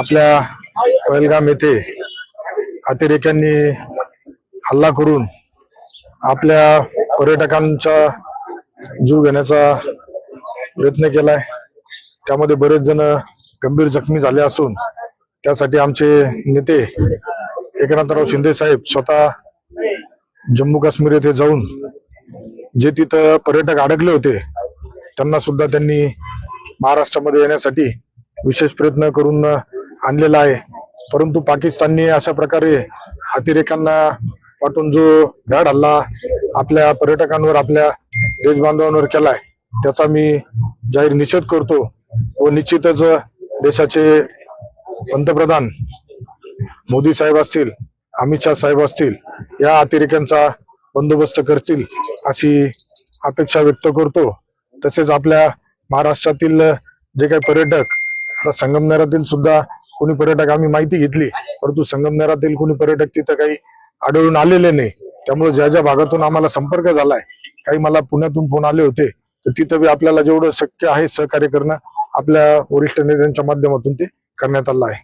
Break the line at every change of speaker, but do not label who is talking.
आपल्या पहलगाम येथे अतिरेक्यांनी हल्ला करून आपल्या पर्यटकांचा जीव घेण्याचा प्रयत्न केलाय. त्यामध्ये बरेच जण गंभीर जखमी झाले असून त्यासाठी आमचे नेते एकनाथराव शिंदे साहेब स्वतः जम्मू काश्मीर येथे जाऊन जे तिथं पर्यटक अडकले होते त्यांना सुद्धा त्यांनी महाराष्ट्रामध्ये येण्यासाठी विशेष प्रयत्न करून आणलेला आहे. परंतु पाकिस्तानने अशा प्रकारे अतिरेकांना पाठून जो भ्याड हल्ला आपल्या पर्यटकांवर आपल्या देशबांधवांवर केलाय त्याचा मी जाहीर निषेध करतो व निश्चितच देशाचे पंतप्रधान मोदी साहेब असतील अमित शहा साहेब असतील या अतिरेक्यांचा बंदोबस्त करतील अशी अपेक्षा व्यक्त करतो. तसेच आपल्या महाराष्ट्रातील जे काही पर्यटक आता संगमनेरातील सुद्धा कोणी पर्यटक आम्ही माहिती घेतली. परंतु संगमनेरातील कोणी पर्यटक तिथं काही आढळून आलेले नाही. त्यामुळे ज्या ज्या भागातून आम्हाला संपर्क झालाय काही मला पुण्यातून फोन आले होते तर तिथं बी आपल्याला जेवढं शक्य आहे सहकार्य करणं आपल्या वरिष्ठ नेत्यांच्या माध्यमातून ते करण्यात आलं आहे.